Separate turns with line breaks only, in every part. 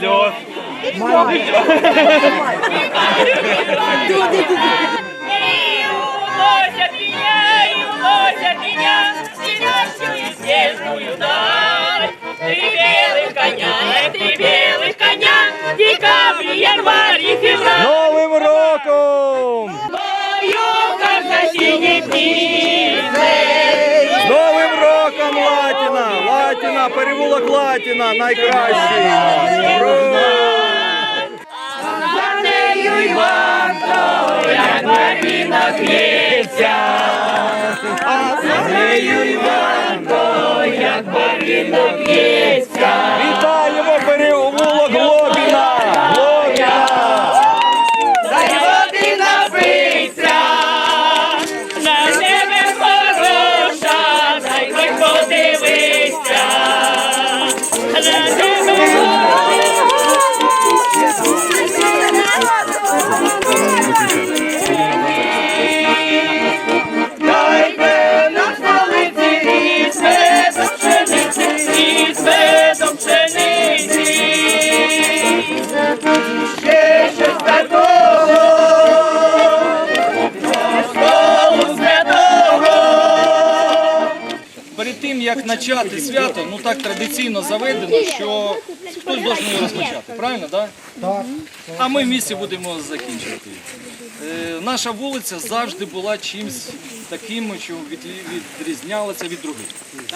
приносишь слез.
И уносят меня, и уносят меня в синячую снежную даль. Три белых коня, три белых коня, декабрь, январь и февраль.
Новым роком!
Юга за синей
З Латіна, перевулок Латіна, найкращий!
За нею Іванко, як Маріна грється. А за як Маріна грється.
Вітаємо перевулок
почати свято, ну так традиційно заведено, що хтось должен його розпочати. Правильно, так? Так. А ми в місті будемо закінчувати. Е, наша вулиця завжди була чимось таким, що відрізнялися відрізнялася від других.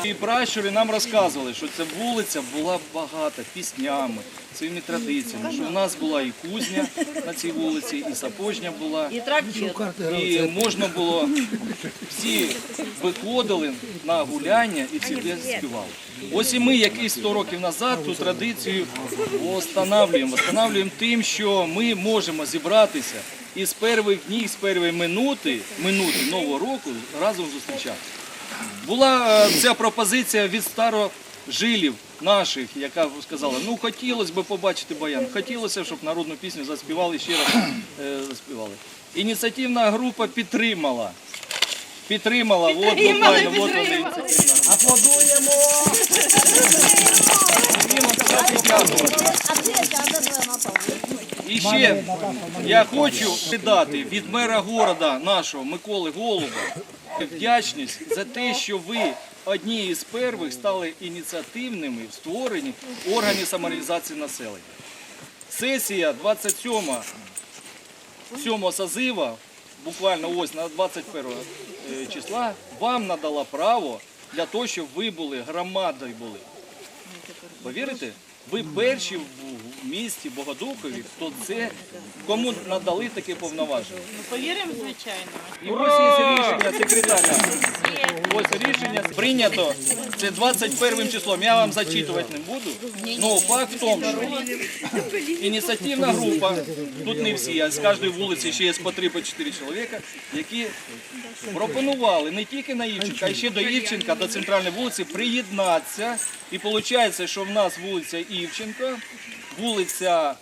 І пращури нам розказували, що ця вулиця була багата піснями, своїми традиціями, що у нас була і кузня на цій вулиці, і сапожня була. І можна було всі виходили на гуляння і всі співали. Ось і ми якісь 100 років назад ту традицію встановлюємо. Встановлюємо тим, що ми можемо зібратися і з перших днів, з першої минути, минути нового року разом зустрічатися. Була е, ця пропозиція від старожилів наших, яка сказала, ну хотілося б побачити баян, хотілося, щоб народну пісню заспівали ще раз е, заспівали. Ініціативна група підтримала. Підтримала, от буквально, от вони. Аплодуємо! І ще я хочу передати від мера города нашого Миколи Голуба вдячність за те, що ви одні із перших стали ініціативними в створенні органів самореалізації населення. Сесія 27 7 созива, буквально ось на 21 е, числа, вам надала право для того, щоб ви були громадою були. Повірите? Ви перші в місті Богодухові, хто це кому надали таке повноваження.
Повіримо, звичайно.
І ось є рішення секретаря. Ось рішення прийнято. Це 21 числом. Я вам зачитувати не буду. Ну факт в тому, що ініціативна група, тут не всі, а з кожної вулиці ще є по 3 по 4 чоловіка, які пропонували не тільки на Івченка, а ще до Івченка, до центральної вулиці приєднатися. І виходить, що в нас вулиця Івченка, вулиця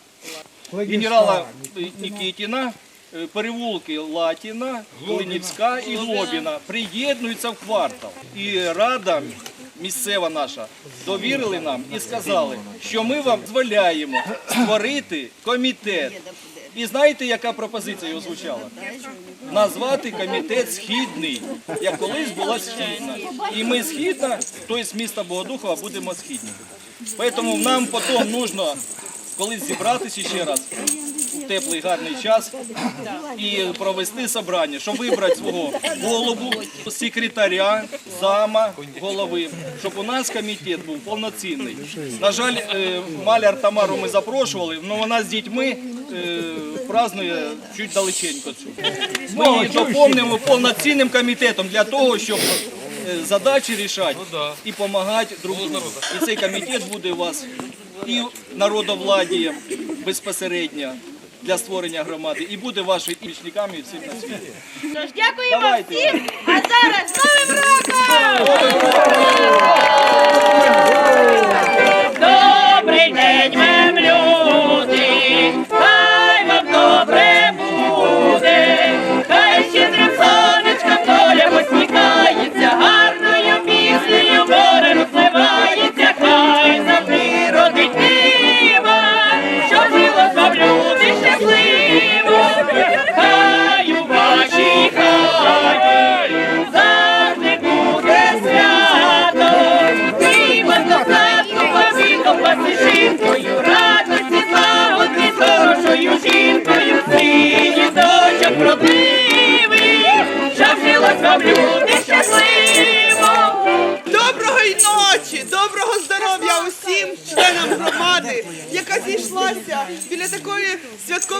генерала Нікітіна, е, перевулки Латіна, Клинівська і Глобіна приєднуються в квартал. І рада місцева наша довірили нам і сказали, що ми вам дозволяємо створити комітет. І знаєте, яка пропозиція його звучала? Назвати комітет східний, як колись була східна. І ми східна, тобто з міста Богодухова будемо східні. Тому нам потім потрібно колись зібратися ще раз у теплий гарний час і провести собрання, щоб вибрати свого голову, секретаря, зама, голови, щоб у нас комітет був повноцінний. На жаль, е, маляр Тамару ми запрошували, але вона з дітьми празднує чуть далеченько. Ми її доповнимо повноцінним комітетом для того, щоб е, задачі рішати і допомагати друг другу. І цей комітет буде у вас і народовладієм безпосередньо для створення громади, і буде вашими помічниками і всім на світі.
Тож дякуємо
Давайте.
всім, а зараз з Новим роком! Добрий день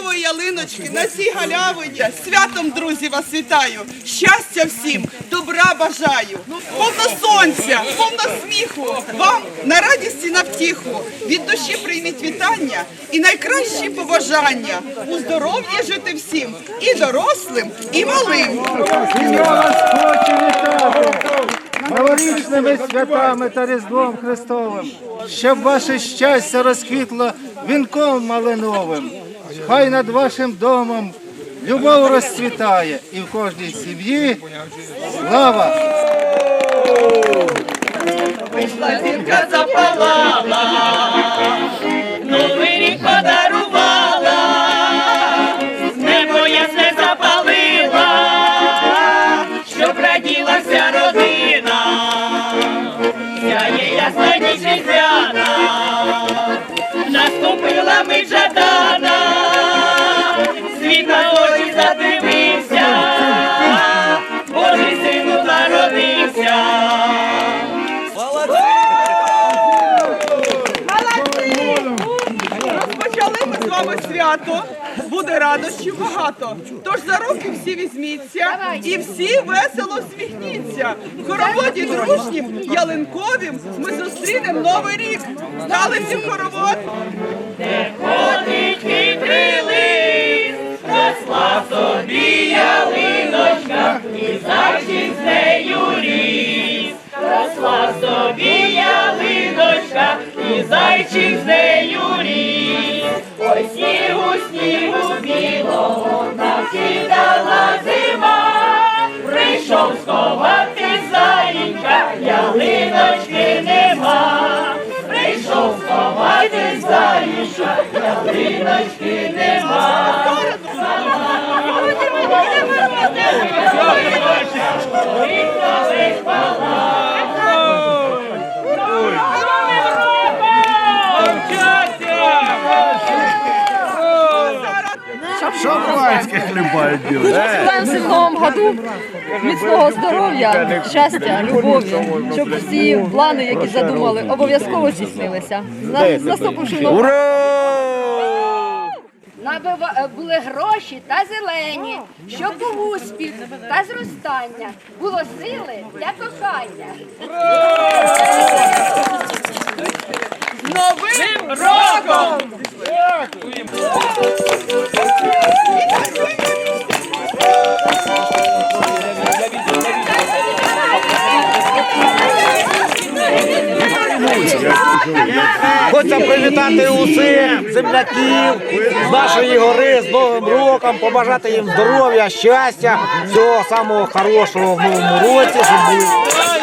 святкової ялиночки на цій галявині. Святом, друзі, вас вітаю! Щастя всім, добра бажаю, повно сонця, повно сміху, вам на радість і на втіху. Від душі прийміть вітання і найкращі побажання. У здоров'ї жити всім, і дорослим, і малим.
Я вас хочу вітати новорічними святами та Різдвом Христовим, щоб ваше щастя розквітло вінком малиновим. Хай над вашим домом любов розцвітає і в кожній сім'ї слава.
Прийшла зірка запалала, новий рік подарувала,
Shadana. Вами свято. Буде радощів багато. Тож за руки всі візьміться і всі весело всміхніться. В хороводі дружнім, ялинковім ми зустрінемо новий рік. Стали всі в хоровод.
Ходить хитрий лис, росла собі ялиночка, і зайчик з нею ріс. Росла собі ялиночка, і зайчик з нею ріс. Ой, снігу, снігу білого накидала зима, прийшов сховати заїнька, ялиночки нема. Прийшов сховати заїнька,
Желаем всем в новом году. Міцного здоров'я, щастя, любові, щоб всі плани, які задумали, обов'язково здійснилися. На- З наступившим новим
Набива е, були гроші та зелені, щоб був успіх та зростання, було сили для кохання.
Новим роком!
Хочеться привітати усіх земляків з нашої гори з Новим роком, побажати їм здоров'я, щастя, всього самого хорошого в новому році. Щоб були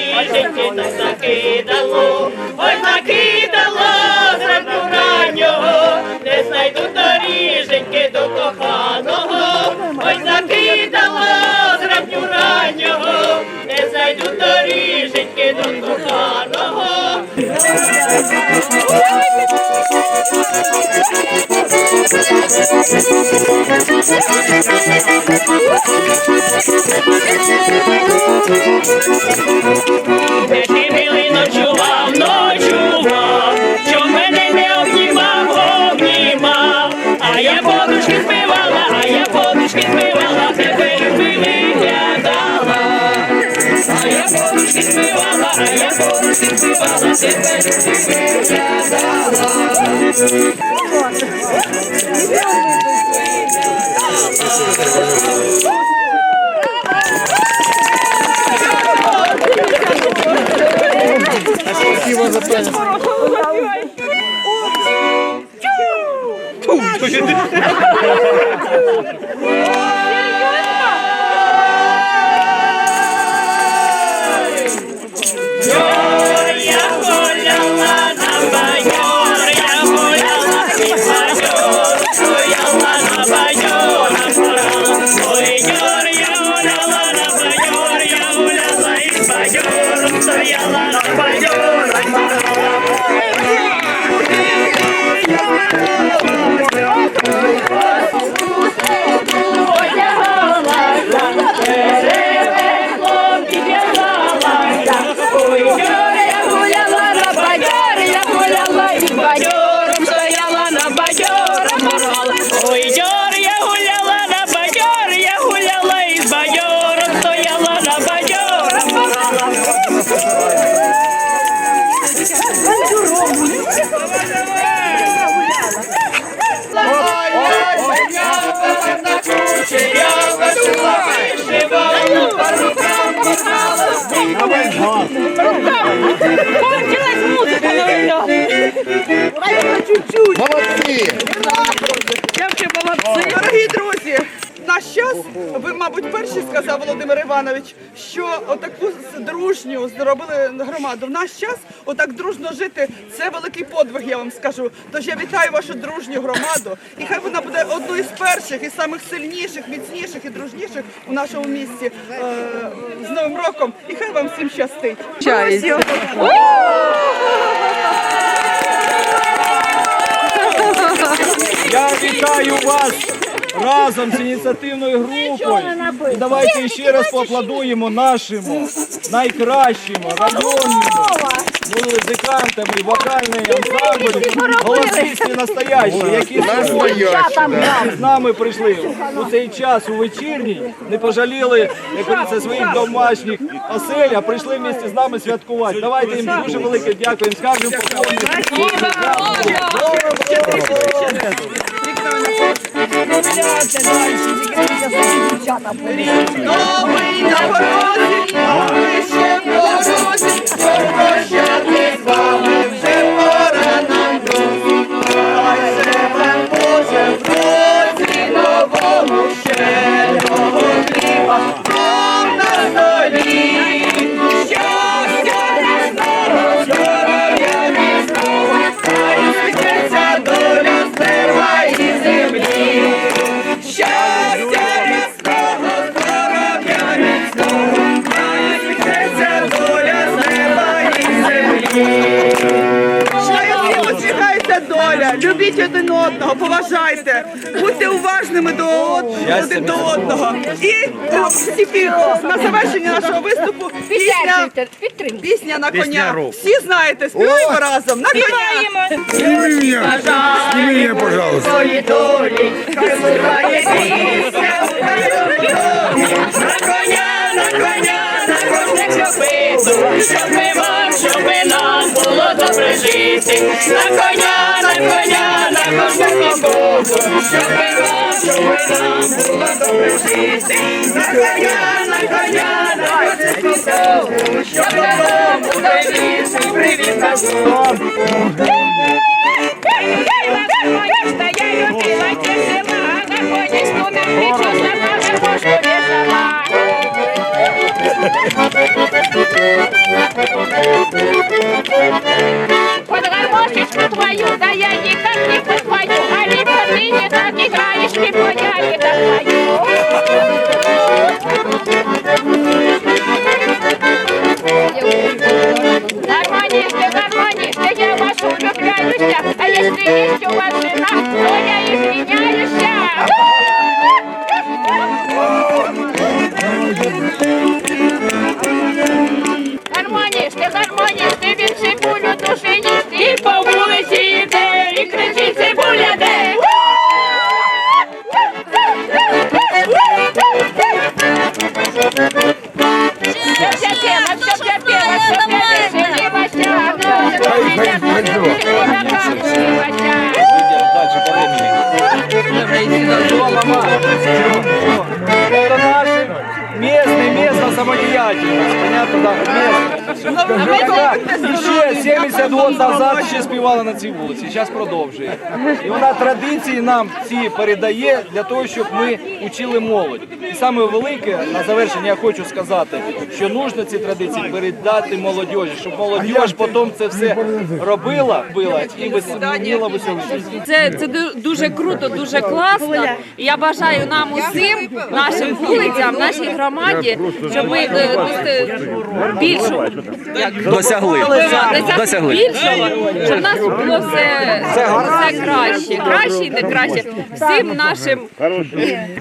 доріженьки так накидало, ой накидало зранку раннього, не знайду доріженьки до коханого, ой накидало зранку раннього, не знайду доріженьки до коханого. Де ти милий ночував, ночував, що мене не обнімав, обнімав, а я подушки збивала, а я подушки збивала, тебе любили глядала, я подушки збивала, а я подушки співала, тебе Я
Дорогі Ви, мабуть, перші сказав Володимир Іванович, що отаку дружню зробили громаду. В наш час отак дружно жити це великий подвиг, я вам скажу. Тож я вітаю вашу дружню громаду, і хай вона буде одною з перших і самих сильніших, міцніших і дружніших у нашому місті е, з Новим роком. І хай вам всім щастить.
Я вітаю вас разом з ініціативною групою. І давайте ще раз поаплодуємо нашому найкращому районному музикантам і вокальний ансамбль голосисті настоящі, які сьогодні з нами прийшли. У цей час у вечірній, не пожаліли, як говориться, своїх домашніх осель, а прийшли вместе з нами святкувати. Давайте їм дуже велике дякуємо, скажемо поклони.
Новий на порозі, ми ще в прощати один до одного. І е, всі на завершення нашого виступу пісня, пісня на коня. Всі знаєте, співаємо разом. На коня!
Меня, пожалуйста.
На коня, на коня, на кожне копито, щоб ми вам, щоб нам було добре жити. На коня, на коня, на кожне копито, щоб ми вам, щоб нам було добре жити. На коня, на коня, на кожне копито, щоб нам було більше привіт на
Под гармошечку твою, да я никак не подпою, а либо ты не так играешь, либо я не так Дальше по времени самодеятельность, понятно, да? Ще
70 років назад ще співала на цій вулиці, зараз продовжує. І вона традиції нам ці передає для того, щоб ми учили молодь. І саме велике, на завершення я хочу сказати, що нужно ці традиції передати молодіжі, щоб молодь потім це все робила, била і висміла веселитися.
Це, це дуже круто, дуже класно. Я бажаю нам усім, нашим вулицям, нашій громаді, щоб ми е, досягли. Більшого
Досягли.
більшого, щоб в нас було все, все краще, краще і не краще. Всім нашим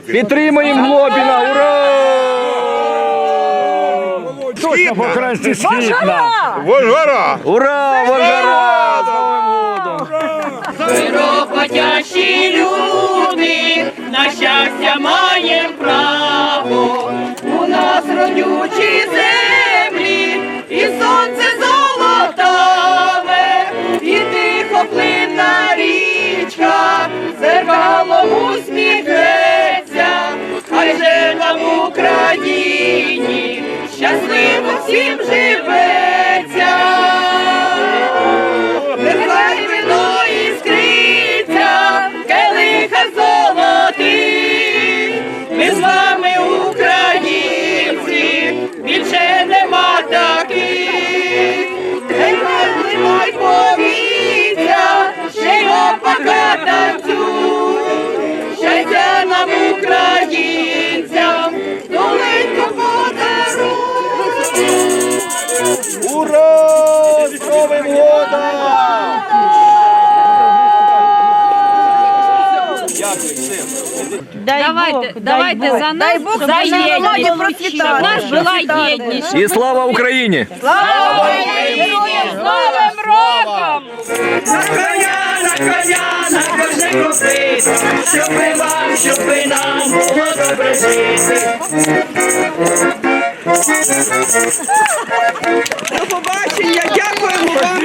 Підтримуємо Глобіна! Ура!
Точно покрасти світла.
Ура! Вожара! З Новим
люди, на щастя маєм право, родючі землі, і сонце золотаве, і тихо плинна річка, зеркалом усміхнеться, хай же нам в Україні щасливо всім живеться.
Давайте, давайте за нас, за єдність, щоб в нас була єдність.
І слава Україні!
З Новим роком!
На коня, на коня, на кожне купити, щоб ми вам, щоб ви нам було добре жити.
До побачення, дякуємо вам,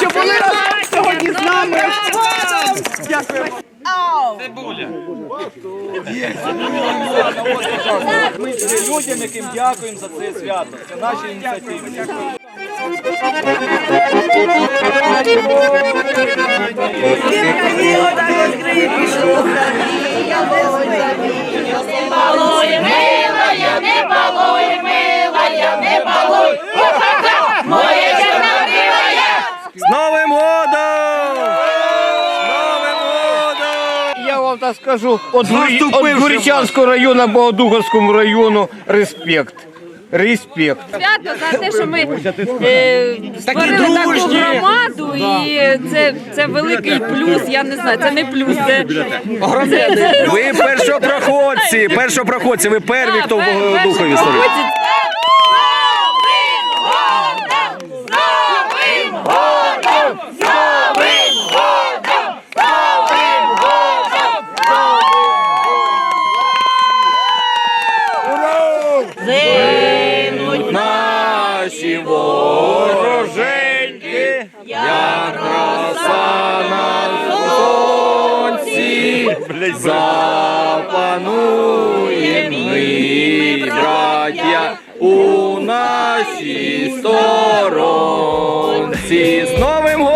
що були разом сьогодні з нами. Дякуємо.
Ми людям, яким дякуємо за це свято. Це наші ініціативи.
Балуй, милая, не балуй, милая, не балуй. Ха-ха-ха, моя чорнобривая.
З Новим годом! З Новим
так скажу, от, от Гурічанського району, Богодуховському району респект. Респект.
Свято за те, що ми е, створили таку громаду, і це, це великий плюс. Я не знаю, це не плюс. Це, це, це,
Ви першопроходці, першопроходці, ви перві, хто в Богодухові стоїть.
Наші вороженьки, як роса на сонці, запанує ми, браття, у нашій сторонці. З Новим годом!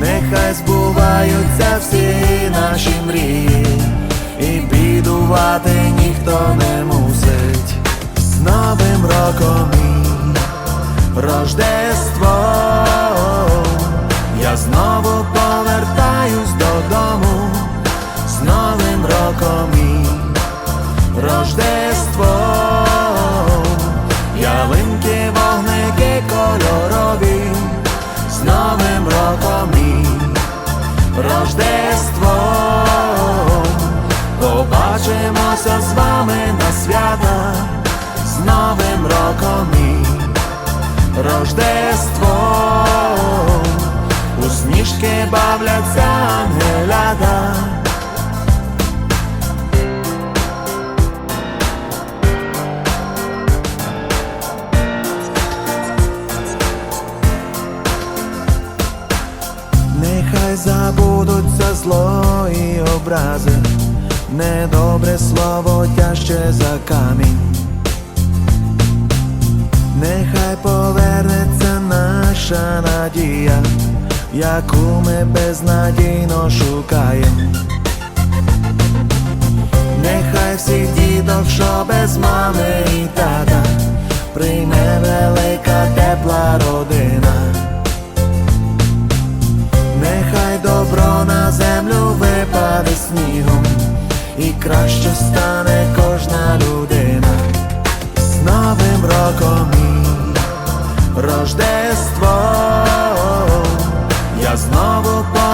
Нехай збуваються всі наші мрії, і бідувати ніхто не мусить. З Новим роком і Рождество. Я знову повертаюсь додому. З Новим роком і Рождество. Ялинки, вогники кольорові. Образи, недобре слово тяжче за камінь. Нехай повернеться наша надія, яку ми безнадійно шукаємо. Нехай всіх діток, що без мами і тата, прийме велика тепла родина. Снігом, і краще стане кожна людина. З Новим роком і Рождество, Я знову повертаюсь